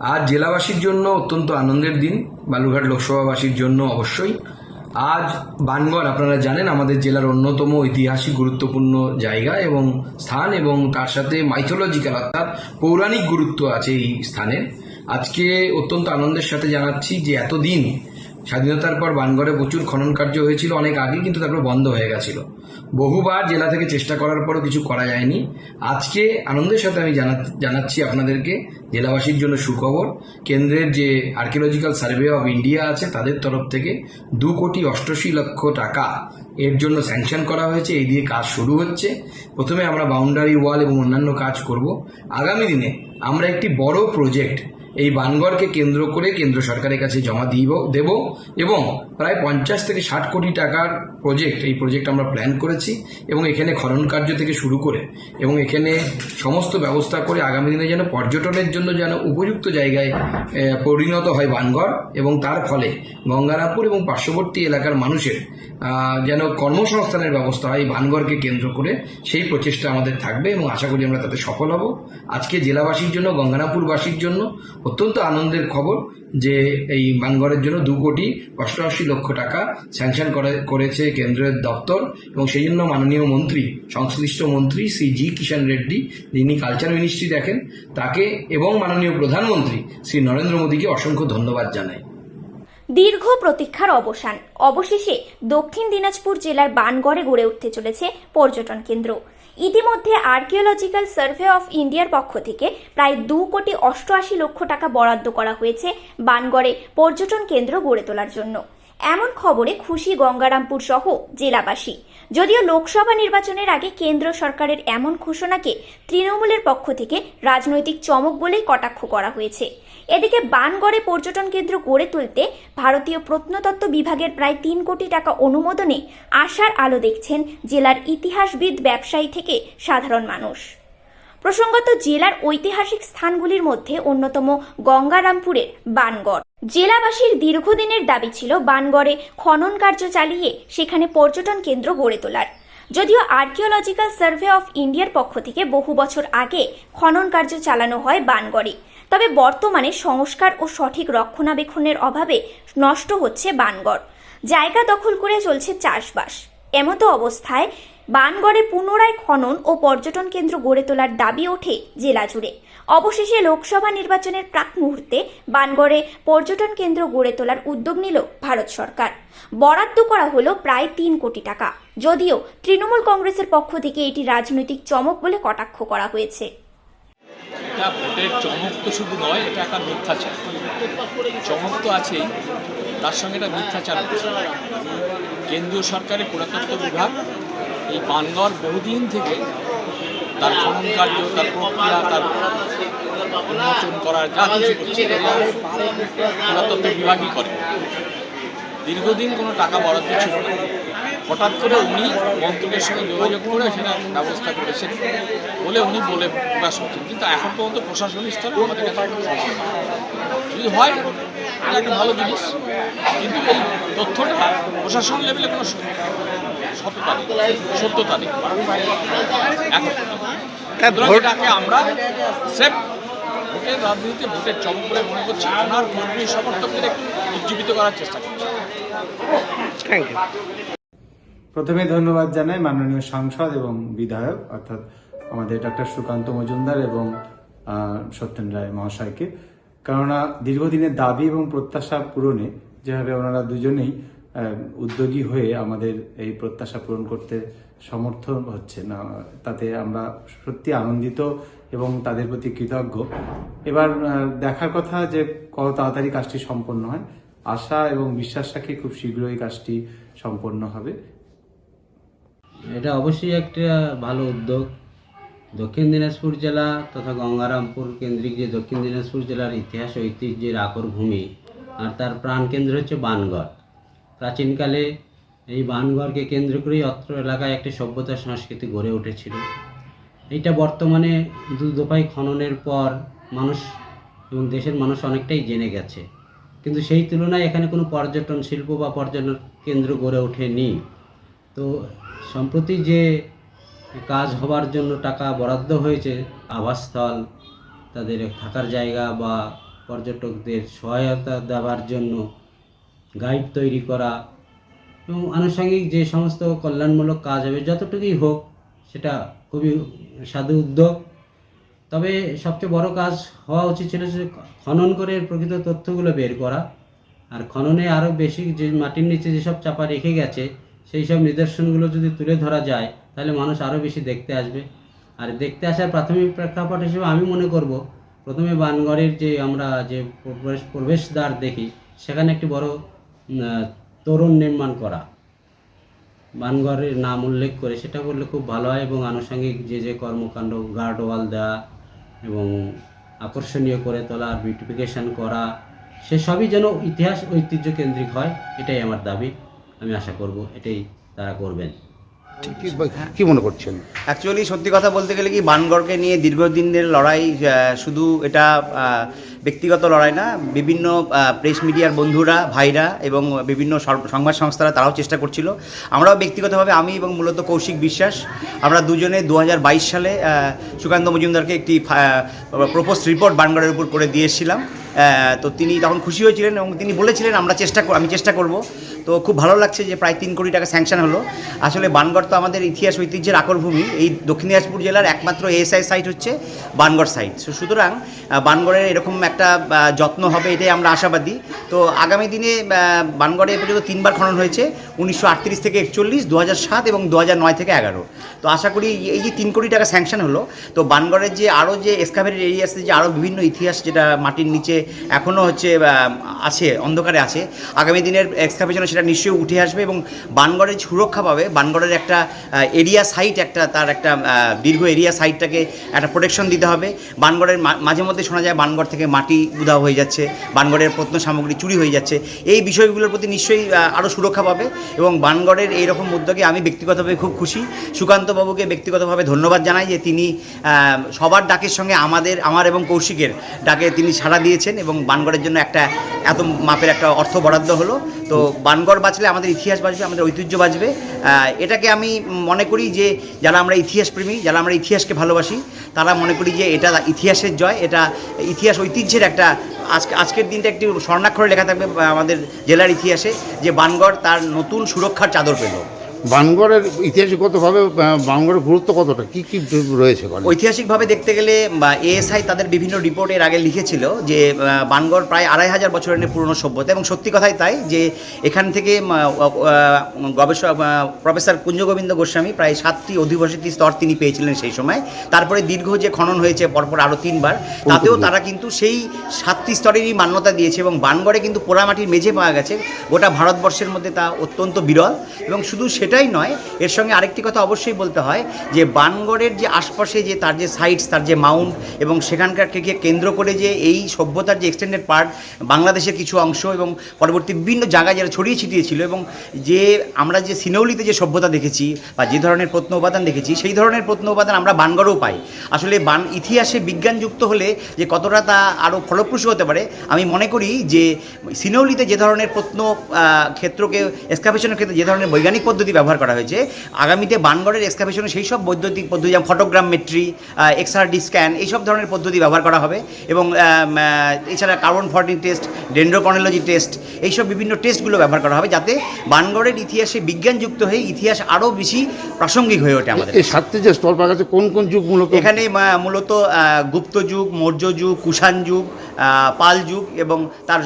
আজ জেলাবাসীর জন্য অত্যন্ত আনন্দের দিন, বালুরঘাট লোকসভাবাসীর জন্য অবশ্যই। আজ বানগড়, আপনারা জানেন, আমাদের জেলার অন্যতম ঐতিহাসিক গুরুত্বপূর্ণ জায়গা এবং স্থান এবং তার সাথে মাইথোলজিক্যাল অর্থাৎ পৌরাণিক গুরুত্ব আছে এই স্থানের। আজকে অত্যন্ত আনন্দের সাথে জানাচ্ছি যে এতদিন স্বাধীনতার পর বানগড়ে প্রচুর খনন কার্য হয়েছিল, অনেক আগে কিন্তু তারপর বন্ধ হয়ে গেছিল। বহুবার জেলা থেকে চেষ্টা করার পরও কিছু করা যায়নি। আজকে আনন্দের সাথে আমি জানা জানাচ্ছি আপনাদেরকে জেলাবাসীর জন্য সুখবর। কেন্দ্রের যে আর্কিওলজিক্যাল সার্ভে অফ ইন্ডিয়া আছে, তাদের তরফ থেকে দু কোটি অষ্টআশি লক্ষ টাকা এর জন্য স্যাংশন করা হয়েছে। এই দিয়ে কাজ শুরু হচ্ছে। প্রথমে আমরা বাউন্ডারি ওয়াল এবং অন্যান্য কাজ করব। আগামী দিনে আমরা একটি বড় প্রজেক্ট এই বানগড়কে কেন্দ্র করে কেন্দ্র সরকারের কাছে জমা দিব দেব এবং প্রায় পঞ্চাশ থেকে ষাট কোটি টাকার প্রজেক্ট এই প্রজেক্ট আমরা প্ল্যান করেছি এবং এখানে খনন কার্য থেকে শুরু করে এবং এখানে সমস্ত ব্যবস্থা করে আগামী দিনে যেন পর্যটনের জন্য যেন উপযুক্ত জায়গায় পরিণত হয় বানগড় এবং তার ফলে গঙ্গারামপুর এবং পার্শ্ববর্তী এলাকার মানুষের যেন কর্মসংস্থানের ব্যবস্থা হয় বানগড়কে কেন্দ্র করে, সেই প্রচেষ্টা আমাদের থাকবে এবং আশা করি আমরা তাতে সফল হব। আজকে জেলাবাসীর জন্য, গঙ্গারামপুরবাসীর জন্য অত্যন্ত আনন্দের খবর। যে এই মানগড়ের জন্য দু কোটি অষ্টআশি লক্ষ টাকা স্যাংশন করে, করেছে কেন্দ্রের দপ্তর এবং সেই জন্য মাননীয় মন্ত্রী, সংশ্লিষ্ট মন্ত্রী শ্রী জি কিষাণ রেড্ডি, যিনি কালচার মিনিস্ট্রি দেখেন, তাকে এবং মাননীয় প্রধানমন্ত্রী শ্রী নরেন্দ্র মোদীকে অসংখ্য ধন্যবাদ জানাই। দীর্ঘ প্রতীক্ষার অবসান। অবশেষে দক্ষিণ দিনাজপুর জেলার বানগড়ে গড়ে উঠতে চলেছে পর্যটন কেন্দ্র। ইতিমধ্যে আর্কিওলজিক্যাল সার্ভে অফ ইন্ডিয়ার পক্ষ থেকে প্রায় দু কোটি অষ্টআশি লক্ষ টাকা বরাদ্দ করা হয়েছে বানগড়ে পর্যটন কেন্দ্র গড়ে তোলার জন্য। এমন খবরে খুশি গঙ্গারামপুর সহ জেলাবাসী। যদিও লোকসভা নির্বাচনের আগে কেন্দ্র সরকারের এমন ঘোষণাকে তৃণমূলের পক্ষ থেকে রাজনৈতিক চমক বলেই কটাক্ষ করা হয়েছে। এদিকে বানগড়ে পর্যটন কেন্দ্র গড়ে তুলতে ভারতীয় প্রত্নতত্ত্ব বিভাগের প্রায় তিন কোটি টাকা অনুমোদনে আশার আলো দেখছেন জেলার ইতিহাসবিদ ব্যবসায়ী থেকে সাধারণ মানুষ। প্রসঙ্গত জেলার ঐতিহাসিক স্থানগুলির মধ্যে অন্যতম গঙ্গারামপুরের বানগড়। জেলাবাসীর দীর্ঘদিনের দাবি ছিল বানগড়ে খনন কার্য চালিয়ে সেখানে পর্যটন কেন্দ্র গড়ে তোলার। যদিও আর্কিওলজিক্যাল সার্ভে অফ ইন্ডিয়ার পক্ষ থেকে বহু বছর আগে খনন কার্য চালানো হয় বানগড়ে। তবে বর্তমানে সংস্কার ও সঠিক রক্ষণাবেক্ষণের অভাবে নষ্ট হচ্ছে বানগড়। জায়গা দখল করে চলছে চাষবাস। এমতো অবস্থায় বানগড়ে পুনরায় খনন ও পর্যটন কেন্দ্র গড়ে তোলার দাবি ওঠে জেলা জুড়ে। অবশেষে লোকসভা নির্বাচনের প্রাক মুহূর্তে বানগড়ে পর্যটন কেন্দ্র গড়ে তোলার উদ্যোগ নিল ভারত সরকার। বরাদ্দ করা হলো প্রায় তিন কোটি টাকা। যদিও তৃণমূল কংগ্রেসের পক্ষ থেকে এটি রাজনৈতিক চমক বলে কটাক্ষ করা হয়েছে। এটা ভোটের চমক তো শুধু নয়, এটা একটা মিথ্যাচার। চমক তো আছেই, তার সঙ্গে এটা মিথ্যাচার কেন্দ্রীয় সরকারের পুরাতত্ত্ব বিভাগ, এই পানগড় বহুদিন থেকে তার খনন কার্য, তার প্রক্রিয়া, তার উন্মোচন করার যা কিছু করছে পুরাতত্ত্ব বিভাগই করে। দীর্ঘদিন কোনো টাকা বরাদ্দ ছিল না। হঠাৎ করে উনি মন্ত্রকের সঙ্গে যোগাযোগ করে সেটা ব্যবস্থা করেছেন বলে উনি বলে প্রকাশ করছেন। কিন্তু এখন পর্যন্ত প্রশাসনিক স্তরে আমাদের কাছে যদি হয় এটা একটা ভালো জিনিস। কিন্তু এই তথ্যটা প্রশাসন লেভেলে কোনো সততা নেই। সত্যতা নেই। এখন আমরা সেফ ভোটের রাজনীতিতে ভোটের চমক বলে মনে করছি ওনার কর্মী সমর্থকদের একটু উজ্জীবিত করার চেষ্টা করছি। থ্যাংক ইউ প্রথমে ধন্যবাদ জানাই মাননীয় সাংসদ এবং বিধায়ক, অর্থাৎ আমাদের ডক্টর সুকান্ত মজুমদার এবং সত্যেন রায় মহাশয়কে। কেননা দীর্ঘদিনের দাবি এবং প্রত্যাশা পূরণে যেভাবে ওনারা দুজনেই উদ্যোগী হয়ে আমাদের এই প্রত্যাশা পূরণ করতে সমর্থ হচ্ছে না, তাতে আমরা সত্যি আনন্দিত এবং তাদের প্রতি কৃতজ্ঞ। এবার দেখার কথা যে কত তাড়াতাড়ি কাজটি সম্পন্ন হয়, আশা এবং বিশ্বাস রাখি খুব শীঘ্রই কাজটি সম্পন্ন হবে। এটা অবশ্যই একটা ভালো উদ্যোগ। দক্ষিণ দিনাজপুর জেলা তথা গঙ্গারামপুর কেন্দ্রিক যে দক্ষিণ দিনাজপুর জেলার ইতিহাস, ঐতিহ্যের আকর ভূমি আর তার প্রাণকেন্দ্র হচ্ছে বানগড়। প্রাচীনকালে এই বানগড়কে কেন্দ্র করেই অত্র এলাকায় একটি সভ্যতা সংস্কৃতি গড়ে উঠেছিল। এইটা বর্তমানে দু দফায় খননের পর মানুষ এবং দেশের মানুষ অনেকটাই জেনে গেছে। কিন্তু সেই তুলনায় এখানে কোনো পর্যটন শিল্প বা পর্যটন কেন্দ্র গড়ে ওঠেনি। তো সম্প্রতি যে কাজ হবার জন্য টাকা বরাদ্দ হয়েছে, আবাসস্থল, তাদের থাকার জায়গা বা পর্যটকদের সহায়তা দেওয়ার জন্য গাইড তৈরি করা এবং আনুষঙ্গিক যে সমস্ত কল্যাণমূলক কাজ হবে, যতটুকুই হোক, সেটা খুবই সাধু উদ্যোগ। তবে সবচেয়ে বড় কাজ হওয়া উচিত ছিল যে খনন করে প্রকৃত তথ্যগুলো বের করা। আর খননে আরও বেশি যে মাটির নিচে যেসব চাপা রেখে গেছে সেই সব নিদর্শনগুলো যদি তুলে ধরা যায়, তাহলে মানুষ আরও বেশি দেখতে আসবে। আর দেখতে আসার প্রাথমিক প্রেক্ষাপট হিসেবে আমি মনে করব, প্রথমে বানগড়ের যে আমরা যে প্রবেশ, প্রবেশদ্বার দেখি, সেখানে একটি বড় তোরণ নির্মাণ করা। বানগড়ের নাম উল্লেখ করে সেটা করলে খুব ভালো হয় এবং আনুষঙ্গিক যে যে কর্মকাণ্ড গার্ড ওয়াল দেওয়া এবং আকর্ষণীয় করে তোলা, বিউটিফিকেশন করা, সেসবই যেন ইতিহাস ঐতিহ্য কেন্দ্রিক হয়, এটাই আমার দাবি। আমি আশা করব এটাই তারা করবেন। কি- কি মনে করছেন? অ্যাকচুয়ালি সত্যি কথা বলতে গেলে কি বানগড়কে নিয়ে দীর্ঘদিনের লড়াই শুধু এটা ব্যক্তিগত লড়াই না বিভিন্ন প্রেস মিডিয়ার বন্ধুরা ভাইরা এবং বিভিন্ন সংবাদ সংস্থারা তারাও চেষ্টা করছিল। আমরাও ব্যক্তিগতভাবে আমি এবং মূলত কৌশিক বিশ্বাস আমরা দুজনে দু হাজার বাইশ সালে সুকান্ত মজুমদারকে একটি প্রপোজ রিপোর্ট বানগড়ের উপর করে দিয়ে এসেছিলাম তো তিনি তখন খুশি হয়েছিলেন এবং তিনি বলেছিলেন, আমরা চেষ্টা আমি চেষ্টা করব। তো খুব ভালো লাগছে যে প্রায় তিন কোটি টাকা স্যাংশন হলো। আসলে বানগড় তো আমাদের ইতিহাস ঐতিহ্যের আকরভূমি। এই দক্ষিণ দিনাজপুর জেলার একমাত্র এএসআই সাইট হচ্ছে বানগড় সাইট সুতরাং বানগড়ের এরকম একটা যত্ন হবে এটাই আমরা আশাবাদী। তো আগামী দিনে বানগড়ে এ পর্যন্ত তিনবার খনন হয়েছে, উনিশশো আটত্রিশ থেকে একচল্লিশ দু সাত এবং দু নয় থেকে এগারো। তো আশা করি এই যে তিন কোটি টাকা স্যাংশন হলো, তো বানগড়ের যে আরও যে এসকাভেটেড এরিয়াসে যে আরও বিভিন্ন ইতিহাস যেটা মাটির নিচে এখনও হচ্ছে আছে, অন্ধকারে আছে। আগামী দিনের এক্সকাভেশনে সেটা নিশ্চয়ই উঠে আসবে এবং বানগড়ের সুরক্ষা পাবে। বানগড়ের একটা এরিয়া সাইট একটা তার একটা দীর্ঘ এরিয়া সাইটটাকে একটা প্রোটেকশন দিতে হবে। বানগড়ের মাঝে মধ্যে শোনা যায় বানগড় থেকে মাটি উধাও হয়ে যাচ্ছে, বানগড়ের প্রত্ন সামগ্রী চুরি হয়ে যাচ্ছে। এই বিষয়গুলোর প্রতি নিশ্চয়ই আরও সুরক্ষা পাবে এবং বানগড়ের এইরকম উদ্যোগে আমি ব্যক্তিগতভাবে খুব খুশি। সুকান্তবাবুকে ব্যক্তিগতভাবে ধন্যবাদ জানাই যে তিনি সবার ডাকের সঙ্গে আমাদের, আমার এবং কৌশিকের ডাকে তিনি সাড়া দিয়েছেন এবং বানগড়ের জন্য একটা এত মাপের একটা অর্থ বরাদ্দ হলো। তো বানগড় বাঁচলে আমাদের ইতিহাস বাঁচবে, আমাদের ঐতিহ্য বাঁচবে। এটাকে আমি মনে করি যে যারা আমরা ইতিহাস প্রেমী যারা আমরা ইতিহাসকে ভালোবাসি, তারা মনে করি যে এটা ইতিহাসের জয়, এটা ইতিহাস ঐতিহ্যের একটা আজকে, আজকের দিনটা একটি স্বর্ণাক্ষরে লেখা থাকবে আমাদের জেলার ইতিহাসে যে বানগড় তার নতুন সুরক্ষার চাদর পেল। বানগড়ের ইতিহাসগতভাবে বানগড়ের গুরুত্ব কতটা? কি কি রয়েছে ঐতিহাসিকভাবে দেখতে গেলে এএসআই তাদের বিভিন্ন রিপোর্টের আগে লিখেছিল যে বানগড় প্রায় আড়াই হাজার বছরের পুরনো সভ্যতা। এবং সত্যি কথাই তাই যে, এখান থেকে গবেষক প্রফেসর কুঞ্জগোবিন্দ গোস্বামী প্রায় সাতটি অধিবাসিত স্তর তিনি পেয়েছিলেন সেই সময়। তারপরে দীর্ঘ যে খনন হয়েছে, পরপর আরও তিনবার, তাতেও তারা কিন্তু সেই সাতটি স্তরেরই মান্যতা দিয়েছে এবং বানগড়ে কিন্তু পোড়ামাটির মেঝে পাওয়া গেছে। গোটা ভারতবর্ষের মধ্যে তা অত্যন্ত বিরল। এবং শুধু সেটাই নয়, এর সঙ্গে আরেকটি কথা অবশ্যই বলতে হয় যে বানগড়ের যে আশপাশে যে তার যে সাইটস তার যে মাউন্ট এবং সেখানকার থেকে কেন্দ্র করে যে এই সভ্যতার যে এক্সটেন্ডেড পার্ট বাংলাদেশের কিছু অংশ এবং পরবর্তী বিভিন্ন জায়গায় যারা ছড়িয়ে ছিটিয়ে ছিল এবং যে আমরা যে সিনৌলিতে যে সভ্যতা দেখেছি বা যে ধরনের প্রত্ন উপাদান দেখেছি, সেই ধরনের প্রত্ন উপাদান আমরা বানগড়েও পাই। আসলে বান, ইতিহাসে বিজ্ঞানযুক্ত হলে যে কতটা তা আরও ফলপ্রসূ হতে পারে, আমি মনে করি যে সিনৌলিতে যে ধরনের প্রত্ন ক্ষেত্রকে এক্সকাভেশনের ক্ষেত্রে যে ধরনের বৈজ্ঞানিক পদ্ধতি ব্যবহার করা হয়েছে। আগামীতে বানগড়ের এক্সকাভেশনে সেই সব বৈদ্যুতিক পদ্ধতি যেমন ফটোগ্রাম মেট্রি এক্সআরডি স্ক্যান এইসব ধরনের পদ্ধতি ব্যবহার করা হবে এবং এছাড়া কার্বন ফর্টিং টেস্ট ডেন্ড্রোকর্নোলজি টেস্ট এইসব বিভিন্ন টেস্টগুলো ব্যবহার করা হবে যাতে বানগড়ের ইতিহাসে বিজ্ঞানযুক্ত হয়ে ইতিহাস আরও বেশি প্রাসঙ্গিক হয়ে ওঠে আমাদের এই সাতটি যে গেছে কোন কোন যুগ মূলত? এখানে মূলত গুপ্ত যুগ মৌর্য যুগ কুষাণ যুগ পাল যুগ এবং তার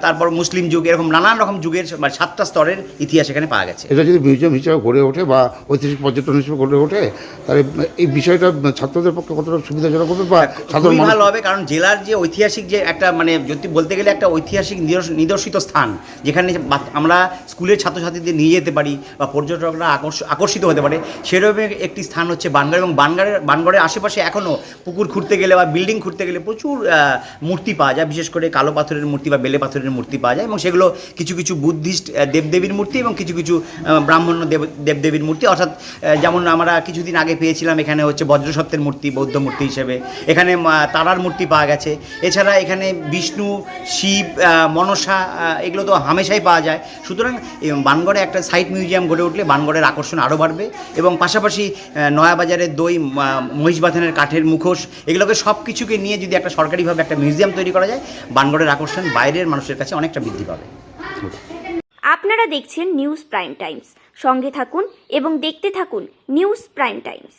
তারপর মুসলিম যুগ এরকম নানান রকম যুগের মানে সাতটা স্তরের ইতিহাস এখানে পাওয়া গেছে। এটা যদি মিউজিয়াম হিসেবে গড়ে ওঠে বা ঐতিহাসিক পর্যটন হিসেবে গড়ে ওঠে তাহলে এই বিষয়টা ছাত্রদের পক্ষে কতটা সুবিধাজনক হবে বা সাধারণ ভালো হবে কারণ জেলার যে ঐতিহাসিক যে একটা মানে যদি বলতে গেলে একটা ঐতিহাসিক নিদর্শিত স্থান যেখানে আমরা স্কুলের ছাত্রছাত্রীদের নিয়ে যেতে পারি বা পর্যটকরা আকর্ষ- আকর্ষিত হতে পারে সেরকম একটি স্থান হচ্ছে বানগড় এবং বানগড়ের বানগড়ের আশেপাশে এখনও পুকুর খুঁড়তে গেলে বা বিল্ডিং খুঁড়তে গেলে প্রচুর মূর্তি মূর্তি পাওয়া যায়, বিশেষ করে কালো পাথরের মূর্তি বা বেলে পাথরের মূর্তি পাওয়া যায় এবং সেগুলো কিছু কিছু বুদ্ধিস্ট দেবদেবীর মূর্তি এবং কিছু কিছু ব্রাহ্মণ্য দেব, দেবদেবীর মূর্তি। অর্থাৎ যেমন আমরা কিছুদিন আগে পেয়েছিলাম এখানে হচ্ছে বজ্রসত্ত্বের মূর্তি, বৌদ্ধ মূর্তি হিসেবে। এখানে তারার মূর্তি পাওয়া গেছে। এছাড়া এখানে বিষ্ণু, শিব মনসা এগুলো তো হামেশাই পাওয়া যায়। সুতরাং বানগড়ে একটা সাইট মিউজিয়াম গড়ে উঠলে বানগড়ের আকর্ষণ আরও বাড়বে এবং পাশাপাশি নয়াবাজারের দই মহিষবাথানের কাঠের মুখোশ, এগুলোকে সব কিছুকে নিয়ে যদি একটা সরকারিভাবে একটা মিউজিয়াম তৈরি করা যায়, বানগড়ের আকর্ষণ বাইরের মানুষের কাছে অনেকটা বৃদ্ধি পাবে। আপনারা দেখছেন নিউজ প্রাইম টাইমস। সঙ্গে থাকুন এবং দেখতে থাকুন নিউজ প্রাইম টাইমস।